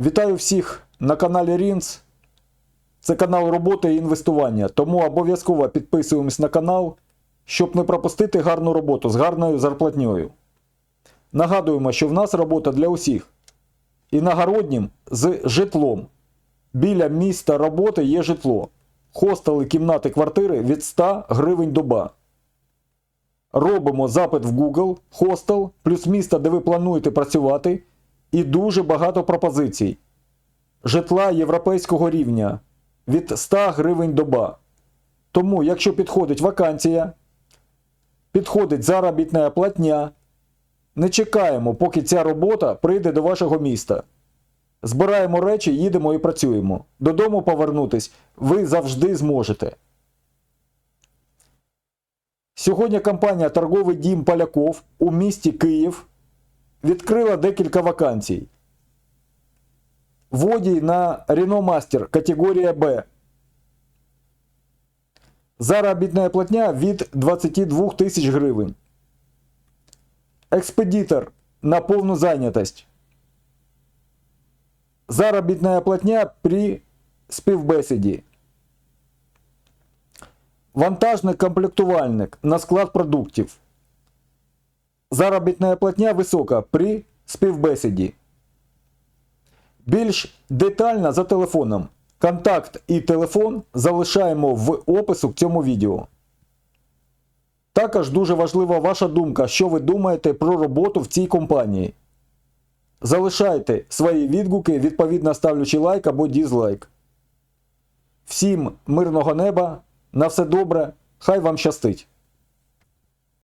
Вітаю всіх на каналі Рінц. Це канал роботи і інвестування. Тому обов'язково підписуємось на канал, щоб не пропустити гарну роботу з гарною зарплатньою. Нагадуємо, що в нас робота для усіх. Іногороднім з житлом. Біля міста роботи є житло. Хостели, кімнати, квартири від 100 гривень доба. Робимо запит в Google, хостел, плюс місто, де ви плануєте працювати, і дуже багато пропозицій. Житла європейського рівня від 100 гривень доба. Тому, якщо підходить вакансія, підходить заробітна платня, не чекаємо, поки ця робота прийде до вашого міста. Збираємо речі, їдемо і працюємо. Додому повернутись ви завжди зможете. Сьогодні компанія Торговий дім Поляков у місті Київ відкрила декілька вакансій. Водій на Renault Master категорія Б. Заробітна платня від 22 тисяч гривень. Експедитор на повну зайнятость. Заробітна платня при співбесіді. Вантажний комплектувальник на склад продуктів. Заробітна платня висока при співбесіді. Більш детально за телефоном. Контакт і телефон залишаємо в опису к цьому відео. Також дуже важлива ваша думка, що ви думаєте про роботу в цій компанії. Залишайте свої відгуки, відповідно ставлячи лайк або дізлайк. Всім мирного неба, на все добре, хай вам щастить!